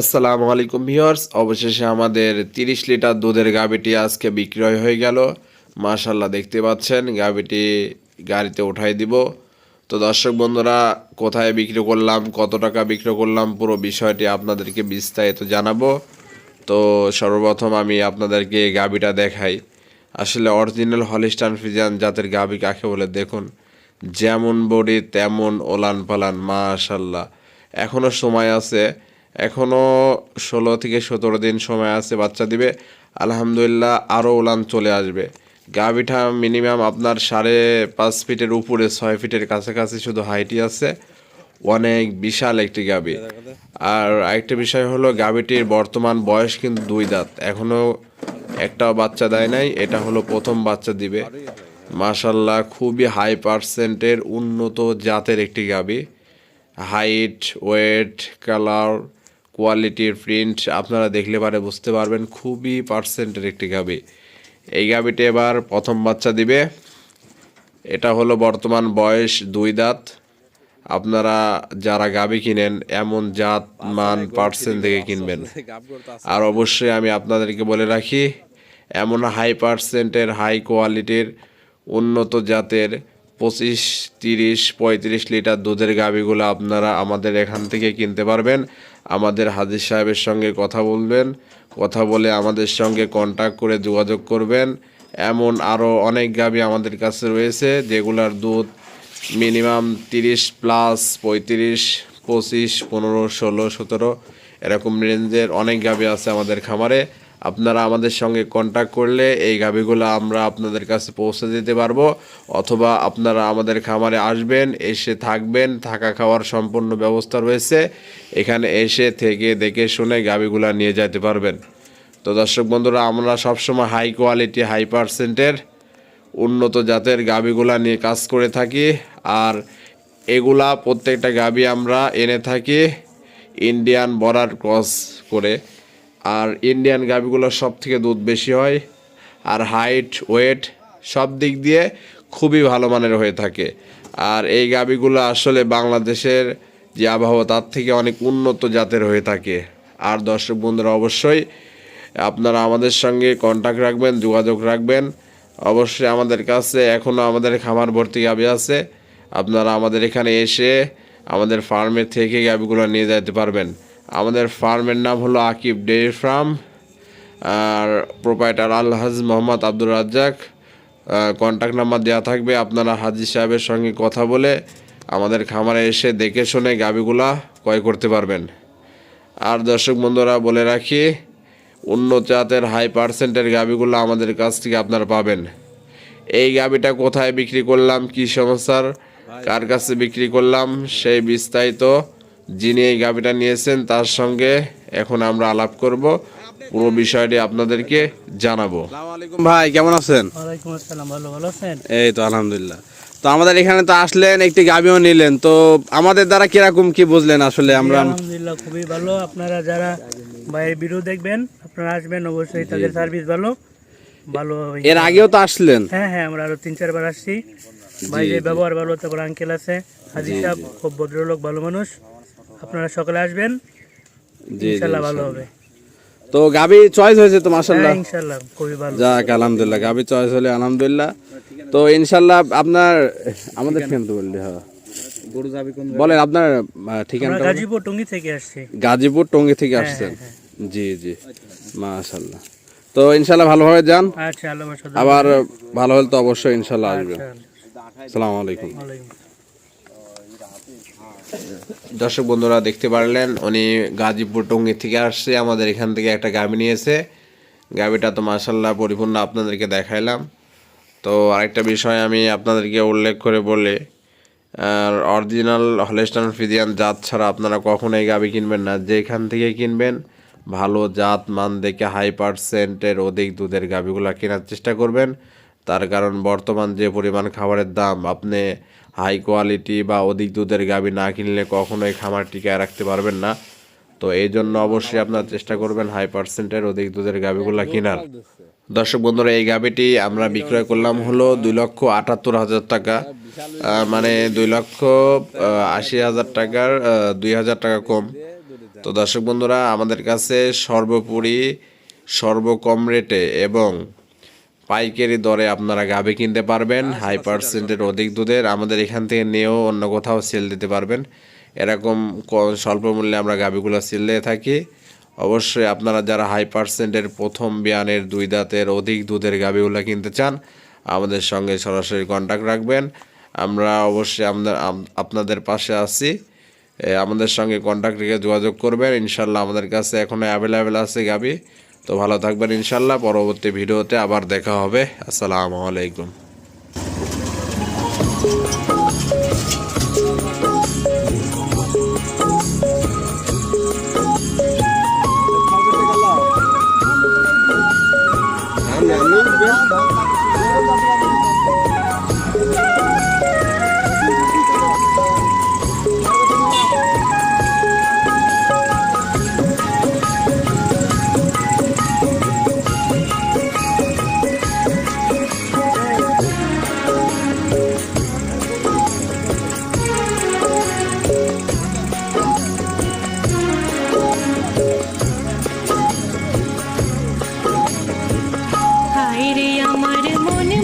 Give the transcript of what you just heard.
আসসালামু আলাইকুম ভিউয়ার্স। অবশেষে আমাদের তিরিশ লিটার দুধের গাবিটি আজকে বিক্রয় হয়ে গেল। মাশাল্লাহ দেখতে পাচ্ছেন গাবিটি গাড়িতে উঠাই দিব। তো দর্শক বন্ধুরা, কোথায় বিক্রি করলাম, কত টাকা বিক্রি করলাম, পুরো বিষয়টি আপনাদেরকে বিস্তারিত জানাব। তো সর্বপ্রথম আমি আপনাদেরকে গাবিটা দেখাই। আসলে অরিজিনাল হলিস্টান ফিজিয়ান জাতের গাবি কাকে বলে দেখুন। যেমন বডি, তেমন ওলান পালান মাশাল্লাহ এখনও সময় আছে এখনও ষোলো থেকে সতেরো দিন সময় আছে, বাচ্চা দিবে। আলহামদুলিল্লাহ আরও উলান চলে আসবে। গাভিটা মিনিমাম আপনার সাড়ে পাঁচ ফিটের উপরে, ছয় ফিটের কাছাকাছি শুধু হাইটই আছে। অনেক বিশাল একটি গাভি। আর আরেকটা বিষয় হলো, গাভিটির বর্তমান বয়স কিন্তু দুই দাঁত। এখনও একটাও বাচ্চা দেয় নাই, এটা হলো প্রথম বাচ্চা দিবে। মাশাল্লাহ খুবই হাই পার্সেন্টের উন্নত জাতের একটি গাবি হাইট ওয়েট কালার কোয়ালিটির প্রিন্ট আপনারা দেখলে পারে বুঝতে পারবেন, খুবই পার্সেন্টের একটি গাবি। এই গাবিটি এবার প্রথম বাচ্চা দিবে। এটা হলো বর্তমান বয়স দুই দাঁত। আপনারা যারা গাবি কিনেন, এমন জাত, মান পার্সেন্ট থেকে কিনবেন। আর অবশ্যই আমি আপনাদেরকে বলে রাখি, এমন হাই পার্সেন্টের হাই কোয়ালিটির উন্নত জাতের পঁচিশ, তিরিশ, পঁয়ত্রিশ লিটার দুধের গাবিগুলো আপনারা আমাদের এখান থেকে কিনতে পারবেন। আমাদের হাজির সাহেবের সঙ্গে কথা বলবেন, কথা বলে আমাদের সঙ্গে কন্ট্যাক্ট করে যোগাযোগ করবেন। এমন আরও অনেক গাবি আমাদের কাছে রয়েছে, যেগুলার দুধ মিনিমাম তিরিশ প্লাস পঁয়ত্রিশ, পঁচিশ, পনেরো, ষোলো, সতেরো, এরকম রেঞ্জের অনেক গাবি আছে আমাদের খামারে। আপনারা আমাদের সঙ্গে কন্ট্যাক্ট করলে এই গাভিগুলো আমরা আপনাদের কাছে পৌঁছে দিতে পারব। অথবা আপনারা আমাদের খামারে আসবেন, এসে থাকবেন, থাকা খাওয়ার সম্পূর্ণ ব্যবস্থা রয়েছে। এখানে এসে থেকে দেখে শুনে গাভিগুলো নিয়ে যেতে পারবেন। তো দর্শক বন্ধুরা, আমরা সবসময় হাই কোয়ালিটি হাই পার্সেন্টের উন্নত জাতের গাভিগুলা নিয়ে কাজ করে থাকি। আর এগুলা প্রত্যেকটা গাভি আমরা এনে থাকি ইন্ডিয়ান বর্ডার ক্রস করে। আর ইন্ডিয়ান গাভিগুলোর সব থেকে দুধ বেশি হয়। আর হাইট ওয়েট সব দিক দিয়ে খুবই ভালো মানের হয়ে থাকে। আর এই গাভিগুলো আসলে বাংলাদেশের যে আবহাওয়া, তার থেকে অনেক উন্নত জাতের হয়ে থাকে। আর দর্শক বন্ধুরা, অবশ্যই আপনারা আমাদের সঙ্গে কন্ট্যাক্ট রাখবেন, যোগাযোগ রাখবেন। অবশ্যই আমাদের কাছে এখনও আমাদের খামার ভর্তি গাভি আছে। আপনারা আমাদের এখানে এসে আমাদের ফার্মের থেকে গাভিগুলো নিয়ে যেতে পারবেন। আমাদের ফার্মের নাম হলো আকিব ডেয়ারি ফার্ম আর proprietor Alhaj Mohammad Abdur Razzak contact number দেওয়া থাকবে আপনারা হাজি সাহেবের সঙ্গে কথা বলে আমাদের খামারে এসে দেখে শুনে গাভিগুলা ক্রয় করতে পারবেন। আর দর্শক বন্ধুরা বলে রাখি উন্নত জাতের হাই পার্সেন্টের গাভিগুলো আমাদের কাছ থেকে আপনারা পাবেন। এই গাভিটা কোথায় বিক্রি করলাম কি সমস্যার কার কাছে বিক্রি করলাম সেই বিস্তারিত যিনি এই গাভিটা নিয়েছেন তার সঙ্গে এখন আমরা আলাপ করব। পুরো বিষয়টি আপনাদেরকে জানাব। আলাইকুম ভাই কেমন আছেন? ওয়ালাইকুম আসসালাম ভালো ভালো আছেন? এই তো আলহামদুলিল্লাহ। তো আমাদের এখানে তো আসলেন একটি গাবিও নিলেন। তো আমাদের দ্বারা কীরকম কি বুঝলেন আসলে আমরা? আলহামদুলিল্লাহ খুবই ভালো। আপনারা যারা বাইরের ভিডিও দেখবেন আপনারা আসবেন অবশ্যই তাদের সার্ভিস ভালো। ভালো এর আগেও তো আসলেন? হ্যাঁ হ্যাঁ আমরা আরও তিন চারবার আসছি। বাইরে ব্যবহার ভালো তারপর আঙ্কেল আছে। হাজি সাহেব খুব ভদ্রলোক ভালো মানুষ। আপনারা সকালে আসবেন। ভালো হবে। তো গাবি চয়েস হয়েছে তো মাশাল্লাহ। হ্যাঁ ইনশাল্লাহ খুবই ভালো। যাক আলহামদুলিল্লাহ গাবি চয়েস হলে আলহামদুলিল্লাহ। তো ইনশাল্লাহ আপনার আমাদের ফ্যান তো বললি হ্যাঁ। বলেন আপনার ঠিকানাটা গাজীপুর টঙ্গি থেকে আসছি। গাজীপুর টঙ্গি থেকে আসছেন। জি জি মাশাল্লাহ। তো ইনশাল্লাহ ভালোভাবে যান। আচ্ছা আবার ভালো হলে তো অবশ্যই ইনশাল্লাহ আসবেন। আসসালামু আলাইকুম। ওয়ালাইকুম দর্শক বন্ধুরা দেখতে পারলেন, উনি গাজীপুর টঙ্গি থেকে আসছে, আমাদের এখান থেকে একটা গাভি নিয়েছে। গাভিটা তো মাসাল্লাহ পরিপূর্ণ আপনাদেরকে দেখাইলাম। তো আরেকটা বিষয় আমি আপনাদেরকে উল্লেখ করে বলে আর অরিজিনাল হলেস্টান ফিজিয়ান জাত ছাড়া আপনারা কখনোই গাবি কিনবেন না। যেখান থেকে কিনবেন, ভালো জাত, মান দেখে হাই পার্সেন্টের অধিক দুধের গাবিগুলো কেনার চেষ্টা করবেন। তার কারণ বর্তমান যে পরিমাণ খাবারের দাম, আপনি হাই কোয়ালিটি বা অধিক দুধের গাভি না কিনলে কখনোই খামার টিকায় রাখতে পারবেন না। তো এই জন্য অবশ্যই আপনার চেষ্টা করবেন হাই পার্সেন্টের অধিক দুধের গাভিগুলো কেনার। দর্শক বন্ধুরা, এই গাভিটি আমরা বিক্রয় করলাম হলো দুই লক্ষ আটাত্তর হাজার টাকা। মানে দুই লক্ষ আশি হাজার টাকার দুই হাজার টাকা কম। তো দর্শক বন্ধুরা, আমাদের কাছে সর্বোপরি সর্বকম রেটে এবং পাইকারি দরে আপনারা গাভি কিনতে পারবেন হাই পার্সেন্টের অধিক দুধের আমাদের এখান থেকে নিয়েও অন্য কোথাও সেল দিতে পারবেন। এরকম স্বল্প মূল্যে আমরা গাভিগুলো সেল দিয়ে থাকি। অবশ্যই আপনারা যারা হাই পার্সেন্টের প্রথম বিয়ানের দুই দাঁতের অধিক দুধের গাভিগুলো কিনতে চান আমাদের সঙ্গে সরাসরি কন্ট্যাক্ট রাখবেন। আমরা অবশ্যই আপনার আপনাদের পাশে আছি। আমাদের সঙ্গে কন্ট্যাক্ট রেখে যোগাযোগ করবেন। ইনশাল্লাহ আমাদের কাছে এখনও অ্যাভেলেবেল আছে গাবি। তো ভালো থাকবেন ইনশাল্লাহ পরবর্তী ভিডিওতে আবার দেখা হবে। আসসালামু আলাইকুম। আমার মনে